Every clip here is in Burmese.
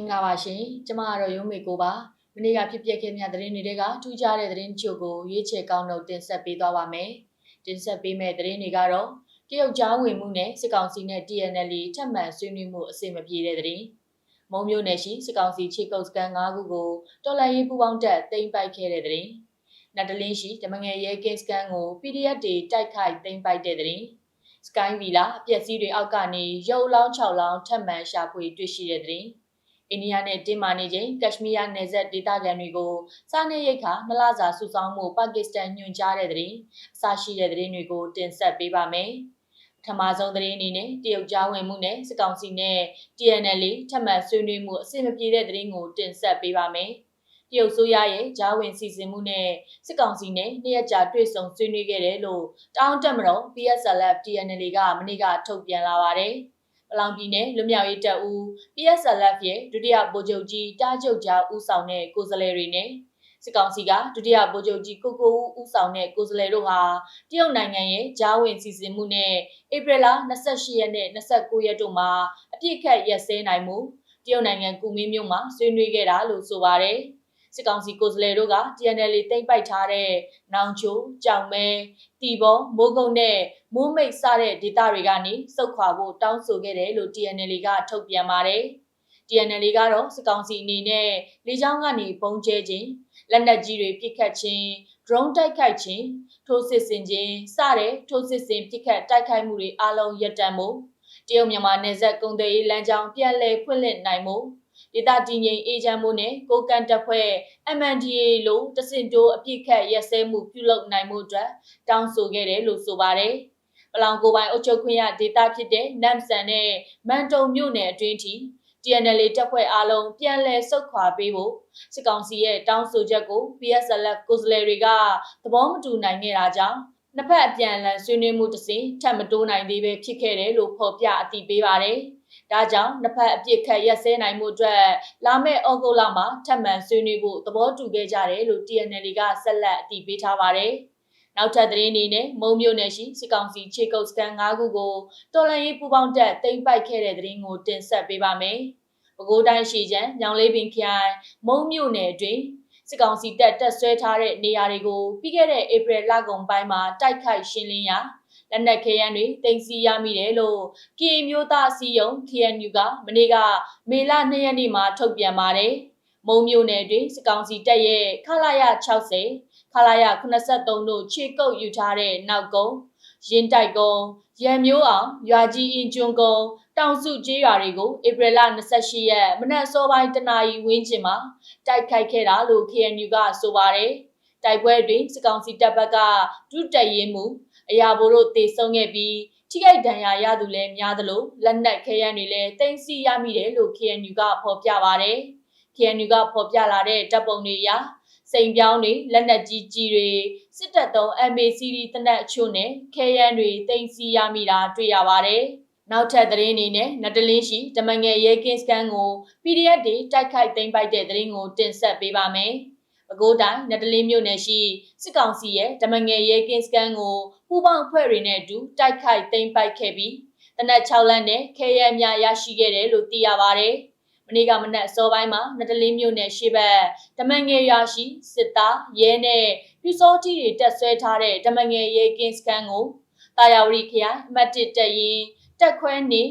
င်္ဂလာပါရှင်ကျမကတော့ရုံးမေကိုပါမနေ့ကဖြစ်ပျက်ခဲ့မြသတင်းတွေကထူးခြားတဲ့သတင်းချို့ကိုရွေးချယ်ကောင်းတော့တင်ဆက်ပေးသွားပါမယ်တင်ဆက်ပေးမယ့်သတင်းတွေကတော့တရုတ်ကြားဝင်မှုနဲ့စစ်ကောင်စီနဲ့ TNL ထပ်မံဆွေးနွေးမှုအစီအမပြေတဲ့သတင်းမုံမျိုးနယ်ရှိစစ်ကောင်စီချေကုတ်စကန်၅ခုကိုတော်လှန်ရေးပူးပေါင်းတပ်တင်ပိုက်ခဲ့တဲ့သတင်းနတ်တလင်းရှိဓမငယ်ရဲကင်းစကန်ကို PDF တွေတိုက်ခိုက်တင်ပိုက်တဲ့သတင်းစကိုင်းဗီလာအပျက်စီးတွေအောက်ကနေရုပ်လောင်း6လောင်းထပ်မံရှာဖွေတွေ့ရှိတဲ့သတင်း အိန္ဒိယနဲ့တင်းမာနေချိန်ကက်ရှမီးယားနယ်စပ်ဒေသခံတွေကိုစားနပ်ရိက္ခာနှစ်လစာစုဆောင်းမှုပါကစ္စတန်ညွှန်ကြားတဲ့သတင်းအစရှိတဲ့သတင်းတွေကိုတင်ဆက်ပေးပါမယ်။ပထမဆုံးသတင်းအနေနဲ့တရုတ်ကြားဝင်မှုနဲ့စစ်ကောင်စီနဲ့ TNL ထပ်မံဆွေးနွေးမှုအဆင်မပြေတဲ့သတင်းကိုတင်ဆက်ပေးပါမယ်။တရုတ်ဆိုရရဲ့ဂျားဝင်စီစဉ်မှုနဲ့စစ်ကောင်စီနဲ့နှစ်ရက်ကြာတွေ့ဆုံဆွေးနွေးခဲ့တယ်လို့တောင်းတက်မတော် PSLF TNL ကမနေ့ကထုတ်ပြန်လာပါတယ်။ ပလောင်ပြည်နယ်လွတ်မြောက်ရေးတပ်ဦး PSLF ရဲ့ဒုတိယဗိုလ်ချုပ်ကြီးတားချုပ်ကြားဦးဆောင်တဲ့ကိုယ်စားလှယ်တွေနဲ့စစ်ကောင်စီကဒုတိယဗိုလ်ချုပ်ကြီးကိုကိုဦးဦးဆောင်တဲ့ကိုယ်စားလှယ်တို့ဟာတရုတ်နိုင်ငံရဲ့ဂျားဝင်စီစဉ်မှုနဲ့ဧပြီလ28ရက်နဲ့29ရက်တို့မှာအပြစ်ခတ်ရက်စဲနိုင်မှုတရုတ်နိုင်ငံကူမင်းမြို့မှာဆွေးနွေးခဲ့တာလို့ဆိုပါတယ်။ စစ်ကောင်စီကိုယ်စားလှယ်တို့က TNL တိမ့်ပိုက်ထားတဲ့နောင်ချိုကြောင်မဲတီဘောမိုးကုတ်နဲ့မိုးမိတ်စတဲ့ဒေသတွေကနေစုတ်ခွာဖို့တောင်းဆိုခဲ့တယ်လို့ TNL ကထုတ်ပြန်ပါတယ်။ TNL ကတော့စကောင်စီအနေနဲ့လေကြောင်းကနေပုံကျဲခြင်းလက်နက်ကြီးတွေပစ်ခတ်ခြင်း drone တိုက်ခိုက်ခြင်းထိုးစစ်ဆင်ခြင်းစတဲ့ထိုးစစ်ဆင်ပစ်ခတ်တိုက်ခိုက်မှုတွေအလုံးရပ်တန့်မှုတရုတ်မြန်မာနယ်စပ်ကုန်သွယ်ရေးလမ်းကြောင်းပြန်လည်ဖွင့်လှစ်နိုင်မှု ဒေသတည်ငြိမ်အေဂျင့်မှုနဲ့ကိုကန်တပ်ဖွဲ့ MNDA လို့တစင်တိုးအပြစ်ခတ်ရက်စဲမှုပြုလုပ်နိုင်မှုအတွက်တောင်းဆိုခဲ့တယ်လို့ဆိုပါတယ်။ပလောင်ကိုပိုင်အုပ်ချုပ်ခွင့်ရဒေသဖြစ်တဲ့နမ်ဆန်နဲ့မန်တုံမြို့နယ်အတွင်းထိ TNL တပ်ဖွဲ့အားလုံးပြန်လည်ဆုတ်ခွာပေးဖို့စစ်ကောင်စီရဲ့တောင်းဆိုချက်ကို PSLF ကိုယ်စားလှယ်တွေကသဘောမတူနိုင်ခဲ့တာကြောင့်နှစ်ဖက်အပြန်အလှန်ဆွေးနွေးမှုတစ်စင်ထပ်မတိုးနိုင်သေးပဲဖြစ်ခဲ့တယ်လို့ဖော်ပြအသိပေးပါတယ်။ ဒါကြောင့်နှစ်ဖက်အပြစ်ခတ်ရက်စဲနိုင်မှုအတွက်လာမယ့်ဩဂုတ်လမှာထပ်မံဆွေးနွေးဖို့သဘောတူခဲ့ကြတယ်လို့ TNL ကဆက်လက်အတည်ပြုထားပါတယ်။နောက်ထပ်သတင်းအနေနဲ့မုံမြို့နယ်ရှိစစ်ကောင်စီခြေကုပ်စကန်၅ခုကိုတော်လန်ရေးပူပေါင်းတက်တိမ့်ပိုက်ခဲ့တဲ့သတင်းကိုတင်ဆက်ပေးပါမယ်။ပဲခူးတိုင်းရှိချမ်းညောင်လေးပင်ခိုင်မုံမြို့နယ်အတွင်းစစ်ကောင်စီတပ်တက်ဆွဲထားတဲ့နေရာတွေကိုပြီးခဲ့တဲ့ဧပြီလကုန်ပိုင်းမှာတိုက်ခိုက်ရှင်းလင်းရာ လက်နက်ခဲယမ်းတွေတင်စီရမိတယ်လို့ KA မျိုးသားအစည်းအရုံး KNU ကမနေ့ကမေလ2ရက်နေ့မှာထုတ်ပြန်ပါတယ်။မုံမျိုးနယ်တွင်စကောင်စီတပ်ရဲ့ခလာရ60ခလာရ83တို့ခြေကုပ်ယူထားတဲ့နောက်ကုန်းရင်တိုက်ကုန်းရံမျိုးအောင်ရွာကြီးအင်ကျွန်းကုန်းတောင်စုကျေးရွာတွေကိုဧပြီလ28ရက်မနက်စောပိုင်းတနာရီဝန်းကျင်မှာတိုက်ခိုက်ခဲ့တာလို့ KNU ကဆိုပါတယ်။တိုက်ပွဲတွင်စကောင်စီတပ်ဘက်ကဒုတက်ရင်မှု အရာဘိုးတို့တေဆုံးခဲ့ပြီးထိခိုက်ဒဏ်ရာရသူလည်းများသလိုလက်နက်ခဲယမ်းတွေလည်းတင်စီရမိတယ်လို့ KNU ကဖော်ပြပါတယ်။ KNU ကဖော်ပြလာတဲ့တပ်ပုံတွေအရစိန်ပြောင်းတွေလက်နက်ကြီးကြီးတွေစစ်တပ်သုံး MACD တနက်အချို့နဲ့ခဲယမ်းတွေတင်စီရမိတာတွေ့ရပါတယ်။နောက်ထပ်သတင်းအနေနဲ့နတလင်းရှိတမငယ်ရဲကင်းစကန်ကို PDF တွေတိုက်ခိုက်သိမ်းပိုက်တဲ့သတင်းကိုတင်ဆက်ပေးပါမယ်။ ပဲခူးတိုင်းနတလင်းမြို့နယ်ရှိစစ်ကောင်စီရဲ့ဓမငယ်ရဲကင်းစကန်ကိုပူပေါင်းအဖွဲ့တွေနဲ့အတူတိုက်ခိုက်သိမ်းပိုက်ခဲ့ပြီးတနက်6လမ်းနဲ့ခဲရဲများရရှိခဲ့တယ်လို့သိရပါတယ်။မနေ့ကမနက်အစောပိုင်းမှာနတလင်းမြို့နယ်ရှိဘက်ဓမငယ်ရရှိစစ်သားရဲနဲ့ပြူစောတီတွေတက်ဆွဲထားတဲ့ဓမငယ်ရဲကင်းစကန်ကိုတာယာဝတီခရိုင်အမှတ်1တက်ရင်တက်ခွဲနေ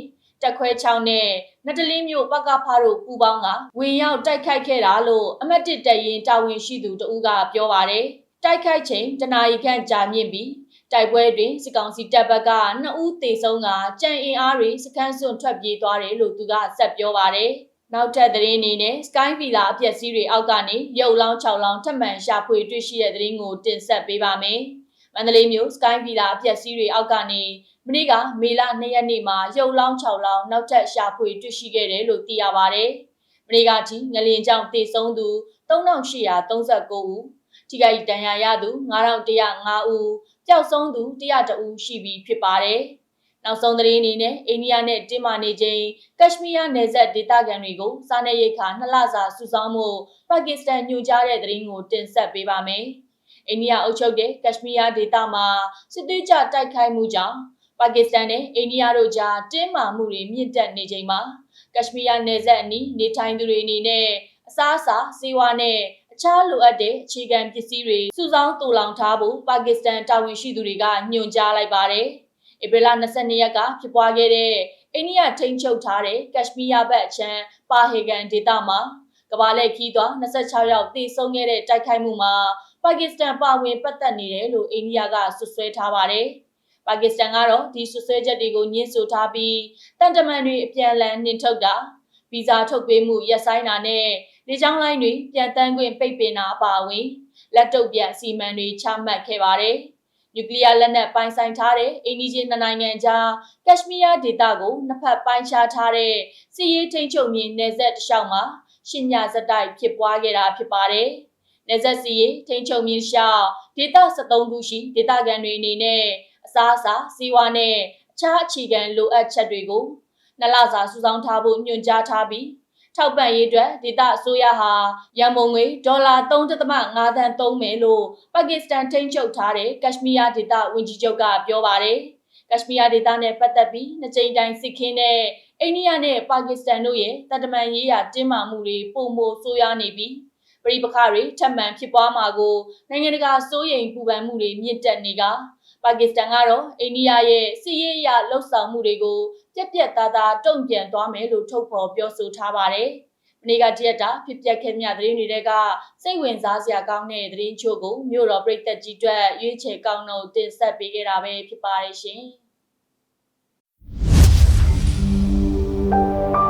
တက်ခွဲ6နဲ့နတလင်းမျိုးပကဖားတို့ပူပေါင်းကဝင်ရောက်တိုက်ခိုက်ခဲ့တာလို့အမတ်တစ်တရင်တာဝန်ရှိသူတဦးကပြောပါတယ်တိုက်ခိုက်ချိန်တနာရီခန့်ကြာမြင့်ပြီးတိုက်ပွဲတွင်စစ်ကောင်စီတပ်ဘက်ကနှစ်ဦးသေဆုံးကကြံအင်အားတွေစခန်းစွန့်ထွက်ပြေးသွားတယ်လို့သူကဆက်ပြောပါတယ်နောက်ထပ်သတင်းအနေနဲ့ Sky Villa အပျက်စီးတွေအောက်ကနေရုပ်လောင်း6လောင်းထပ်မံရှာဖွေတွေ့ရှိတဲ့သတင်းကိုတင်ဆက်ပေးပါမယ်။မ န္တလေးမြို့ Sky Villa အပျက်စီးတွေအောက်ကနေမနေ့ကမေလ2ရက်နေ့မှာရုပ်လောင်း6လောင်းနောက်ထပ်ရှာဖွေတွေ့ရှိခဲ့တယ်လို့သိရပါဗျ။မနေ့ကထိငလင်ကြောင့်တေဆုံးသူ3839ဦးထိခိုက်ဒဏ်ရာရသူ9105ဦးပျောက်ဆုံးသူ102ဦးရှိပြီဖြစ်ပါတယ်။နောက်ဆုံးသတင်းအနေနဲ့အိန္ဒိယနဲ့တင်းမာနေချိန်ကက်ရှမီးယားနယ်စပ်ဒေသခံတွေကိုစားနပ်ရိက္ခာနှစ်လစာစုဆောင်းမှုပါကစ္စတန်ညွှန်ကြားတဲ့သတင်းကိုတင်ဆက်ပေးပါမယ်။ အိန္ဒိယအုပ်ချုပ်တဲ့ကက်ရှမီးယားဒေသမှာစစ်သွေးကြတိုက်ခိုက်မှုကြောင့်ပါကစ္စတန်နဲ့အိန္ဒိယတို့ကြားတင်းမာမှုတွေမြင့်တက်နေချိန်မှာကက်ရှမီးယားနယ်စပ်အနီးနေထိုင်သူတွေအနေနဲ့အစားအစာစေဝါနဲ့အခြားလိုအပ်တဲ့အခြေခံပစ္စည်းတွေစုဆောင်းတူလောင်ထားဖို့ပါကစ္စတန်တာဝန်ရှိသူတွေကညွှန်ကြားလိုက်ပါတယ်။ဧပြီလ22ရက်ကဖြစ်ပွားခဲ့တဲ့အိန္ဒိယထိန်းချုပ်ထားတဲ့ကက်ရှမီးယားဘက်အချမ်းပါဟေဂန်ဒေသမှာ ကမ္ဘာလက်ခီးသွား26ယောက်သေဆုံးခဲ့တဲ့တိုက်ခိုက်မှုမှာပါကစ္စတန်ပါဝင်ပတ်သက်နေတယ်လို့အိန္ဒိယကဆွဆွဲထားပါတယ်။ပါကစ္စတန်ကတော့ဒီဆွဆွဲချက်တွေကိုညှင်းဆိုထားပြီးတန်တမန်တွေအပြန်အလှန်နှင်ထုတ်တာဗီဇာထုတ်ပေးမှုရပ်ဆိုင်းတာနဲ့လေကြောင်းလိုင်းတွေပြန်တန်းခွင့်ပိတ်ပင်တာအပါအဝင်လက်တုပ်ပြန်အစီအမံတွေချမှတ်ခဲ့ပါတယ်။နျူကလ িয়ার လက်နက်ပိုင်ဆိုင်ထားတဲ့အိန္ဒိယနှစ်နိုင်ငံကြားကက်ရှမီးယားဒေသကိုနှစ်ဖက်ပိုင်းခြားထားတဲ့စစ်ရေးထိန်းချုပ်မြေနယ်စပ်တစ်လျှောက်မှာ ရှင်ညာစတိုက်ဖြစ်ပွားခဲ့တာဖြစ်ပါတယ်။နယ်စပ်စီရေးထိန်းချုပ်မြေလျှောက်ဒေသ73ခုရှိဒေသခံတွေအနေနဲ့အစားအစာစီးပွားနဲ့အခြားအခြေခံလိုအပ်ချက်တွေကိုနှစ်လစာစုဆောင်းထားဖို့ညွှန်ကြားထားပြီးထောက်ပံ့ရေးအတွက်ဒေသအစိုးရဟာရန်ပုံငွေဒေါ်လာ3.5သန်းသုံးမယ်လို့ပါကစ္စတန်ထိန်းချုပ်ထားတဲ့ကက်ရှမီးယားဒေသဝန်ကြီးချုပ်ကပြောပါတယ်။ ကက်ရှမီးယားဒေသနဲ့ပတ်သက်ပြီးနှစ်ကြိမ်တိုင်စစ်ခင်းတဲ့အိန္ဒိယနဲ့ပါကစ္စတန်တို့ရဲ့တပ်တမန်ရေးရာတင်းမာမှုတွေပုံမဆိုးရွားနေပြီးပြည်ပခါတွေထပ်မံဖြစ်ပွားမှာကိုနိုင်ငံတကာစိုးရိမ်ပူပန်မှုတွေမြင့်တက်နေကပါကစ္စတန်ကတော့အိန္ဒိယရဲ့စစ်ရေးအရလှုပ်ဆောင်မှုတွေကိုပြက်ပြက်သားသားတုံ့ပြန်သွားမယ်လို့ထုတ်ဖော်ပြောဆိုထားပါတယ်။ မနေ့ကတရက်တာဖြစ်ပျက်ခဲ့မြသတင်းတွေကစိတ်ဝင်စားစရာကောင်းတဲ့သတင်းချို့ကိုမြို့တော်ပြည်သက်ကြီးအတွက်ရွေးချယ်ကောင်းတော့တင်ဆက်ပေးခဲ့တာပဲဖြစ်ပါရဲ့ရှင်။